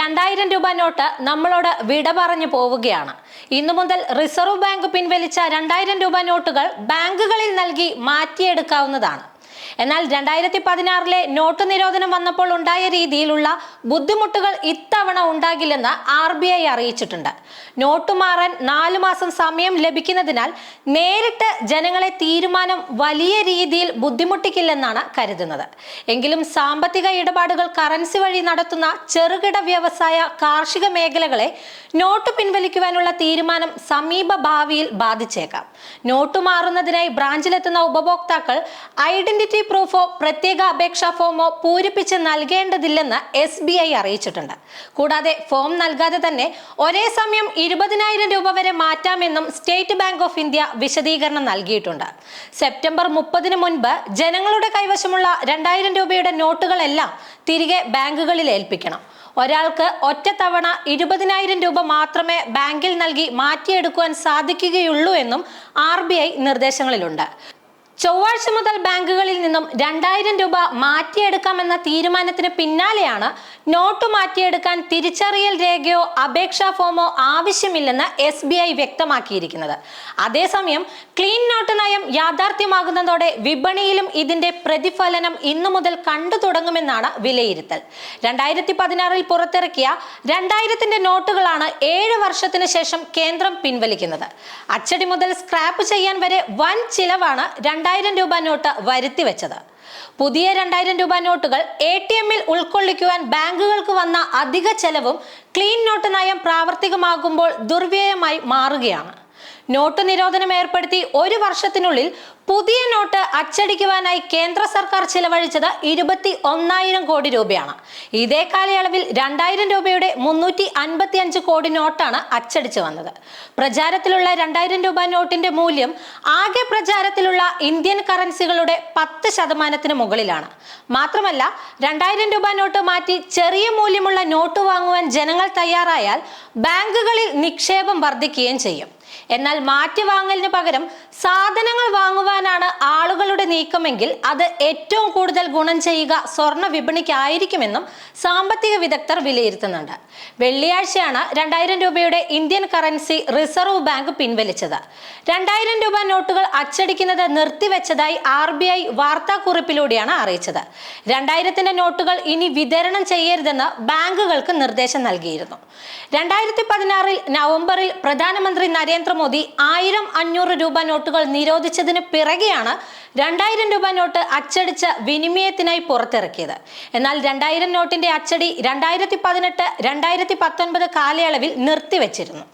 രണ്ടായിരം രൂപ നോട്ട് നമ്മളോട് വിട പറഞ്ഞു പോവുകയാണ്. ഇന്നു മുതൽ റിസർവ് ബാങ്ക് പിൻവലിച്ച രണ്ടായിരം രൂപ നോട്ടുകൾ ബാങ്കുകളിൽ നൽകി മാറ്റിയെടുക്കാവുന്നതാണ്. എന്നാൽ രണ്ടായിരത്തി പതിനാറിലെ നോട്ട് നിരോധനം വന്നപ്പോൾ ഉണ്ടായ രീതിയിലുള്ള ബുദ്ധിമുട്ടുകൾ ഇത്തവണ ഉണ്ടാകില്ലെന്ന് ആർ ബി ഐ അറിയിച്ചിട്ടുണ്ട്. നോട്ട് മാറാൻ നാലു മാസം സമയം ലഭിക്കുന്നതിനാൽ നേരിട്ട് ജനങ്ങളെ തീരുമാനം വലിയ രീതിയിൽ ബുദ്ധിമുട്ടിക്കില്ലെന്നാണ് കരുതുന്നത്. എങ്കിലും സാമ്പത്തിക ഇടപാടുകൾ കറൻസി വഴി നടത്തുന്ന ചെറുകിട വ്യവസായ കാർഷിക മേഖലകളെ നോട്ട് പിൻവലിക്കുവാനുള്ള തീരുമാനം സമീപ ഭാവിയിൽ ബാധിച്ചേക്കാം. നോട്ട് മാറുന്നതിനായി ബ്രാഞ്ചിലെത്തുന്ന ഉപഭോക്താക്കൾ ഐഡന്റിറ്റി പ്രൂഫോ പ്രത്യേക അപേക്ഷാ ഫോമോ പൂരിപ്പിച്ച് നൽകേണ്ടതില്ലെന്ന് എസ് ബി ഐ അറിയിച്ചിട്ടുണ്ട്. കൂടാതെ ഫോം നൽകാതെ തന്നെ ഒരേ സമയം ഇരുപതിനായിരം രൂപ വരെ മാറ്റാമെന്നും സ്റ്റേറ്റ് ബാങ്ക് ഓഫ് ഇന്ത്യ വിശദീകരണം നൽകിയിട്ടുണ്ട്. സെപ്റ്റംബർ മുപ്പതിന് മുൻപ് ജനങ്ങളുടെ കൈവശമുള്ള രണ്ടായിരം രൂപയുടെ നോട്ടുകളെല്ലാം തിരികെ ബാങ്കുകളിൽ ഏൽപ്പിക്കണം. ഒരാൾക്ക് ഒറ്റത്തവണ ഇരുപതിനായിരം രൂപ മാത്രമേ ബാങ്കിൽ നൽകി മാറ്റിയെടുക്കുവാൻ സാധിക്കുകയുള്ളൂ എന്നും ആർ നിർദ്ദേശങ്ങളിലുണ്ട്. ചൊവ്വാഴ്ച മുതൽ ബാങ്കുകളിൽ നിന്നും രണ്ടായിരം രൂപ മാറ്റിയെടുക്കാമെന്ന തീരുമാനത്തിന് പിന്നാലെയാണ് നോട്ട് മാറ്റിയെടുക്കാൻ തിരിച്ചറിയൽ രേഖയോ അപേക്ഷാ ഫോമോ ആവശ്യമില്ലെന്ന് എസ് ബി ഐ വ്യക്തമാക്കിയിരിക്കുന്നത്. അതേസമയം ക്ലീൻ നോട്ട് നയം യാഥാർത്ഥ്യമാകുന്നതോടെ വിപണിയിലും ഇതിന്റെ പ്രതിഫലനം ഇന്നു മുതൽ കണ്ടു തുടങ്ങുമെന്നാണ് വിലയിരുത്തൽ. രണ്ടായിരത്തി പതിനാറിൽ പുറത്തിറക്കിയ രണ്ടായിരത്തിന്റെ നോട്ടുകളാണ് ഏഴ് വർഷത്തിന് ശേഷം കേന്ദ്രം പിൻവലിക്കുന്നത്. അച്ചടി മുതൽ സ്ക്രാപ്പ് ചെയ്യാൻ വരെ വൻ ചിലവാണ് രണ്ടായിരം രൂപ നോട്ട് വരുത്തി വെച്ചത്. പുതിയ രണ്ടായിരം രൂപ നോട്ടുകൾ എ ടി എമ്മിൽ ഉൾക്കൊള്ളിക്കുവാൻ ബാങ്കുകൾക്ക് വന്ന അധിക ചെലവും ക്ലീൻ നോട്ട് നയം പ്രാവർത്തികമാകുമ്പോൾ ദുർവ്യയമായി മാറുകയാണ്. നോട്ട് നിരോധനം ഏർപ്പെടുത്തി ഒരു വർഷത്തിനുള്ളിൽ പുതിയ നോട്ട് അച്ചടിക്കുവാനായി കേന്ദ്ര സർക്കാർ ചിലവഴിച്ചത് ഇരുപത്തി ഒന്നായിരം കോടി രൂപയാണ്. ഇതേ കാലയളവിൽ രണ്ടായിരം രൂപയുടെ മുന്നൂറ്റി അൻപത്തി അഞ്ച് കോടി നോട്ടാണ് അച്ചടിച്ചു വന്നത്. പ്രചാരത്തിലുള്ള രണ്ടായിരം രൂപ നോട്ടിന്റെ മൂല്യം ആകെ പ്രചാരത്തിലുള്ള ഇന്ത്യൻ കറൻസികളുടെ പത്ത് ശതമാനത്തിന് മുകളിലാണ്. മാത്രമല്ല രണ്ടായിരം രൂപ നോട്ട് മാറ്റി ചെറിയ മൂല്യമുള്ള നോട്ട് വാങ്ങുവാൻ ജനങ്ങൾ തയ്യാറായാൽ ബാങ്കുകളിൽ നിക്ഷേപം വർദ്ധിക്കുകയും ചെയ്യും. എന്നാൽ മാറ്റി വാങ്ങലിന് പകരം സാധനങ്ങൾ വാങ്ങുവാനാണ് ആളുകളുടെ നീക്കമെങ്കിൽ അത് ഏറ്റവും കൂടുതൽ ഗുണം ചെയ്യുക സ്വർണ വിപണിക്കായിരിക്കുമെന്നും സാമ്പത്തിക വിദഗ്ധർ വിലയിരുത്തുന്നുണ്ട്. വെള്ളിയാഴ്ചയാണ് രണ്ടായിരം രൂപയുടെ ഇന്ത്യൻ കറൻസി റിസർവ് ബാങ്ക് പിൻവലിച്ചത്. രണ്ടായിരം രൂപ നോട്ടുകൾ അച്ചടിക്കുന്നത് നിർത്തിവെച്ചതായി ആർ ബി ഐ വാർത്താക്കുറിപ്പിലൂടെയാണ് അറിയിച്ചത്. രണ്ടായിരത്തിന്റെ നോട്ടുകൾ ഇനി വിതരണം ചെയ്യരുതെന്ന് ബാങ്കുകൾക്ക് നിർദ്ദേശം നൽകിയിരുന്നു. രണ്ടായിരത്തി പതിനാറിൽ നവംബറിൽ പ്രധാനമന്ത്രി നരേന്ദ്രമോദി ആയിരം അഞ്ഞൂറ് രൂപ നോട്ടുകൾ നിരോധിച്ചതിന് പിറകെയാണ് രണ്ടായിരം രൂപ നോട്ട് അച്ചടിച്ച വിനിമയത്തിനായി പുറത്തിറക്കിയത്. എന്നാൽ രണ്ടായിരം നോട്ടിന്റെ അച്ചടി രണ്ടായിരത്തി പതിനെട്ട് രണ്ടായിരത്തി പത്തൊൻപത് കാലയളവിൽ നിർത്തിവെച്ചിരുന്നു.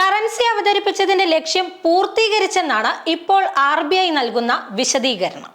കറൻസി അവതരിപ്പിച്ചതിന്റെ ലക്ഷ്യം പൂർത്തീകരിച്ചെന്നാണ് ഇപ്പോൾ ആർ നൽകുന്ന വിശദീകരണം.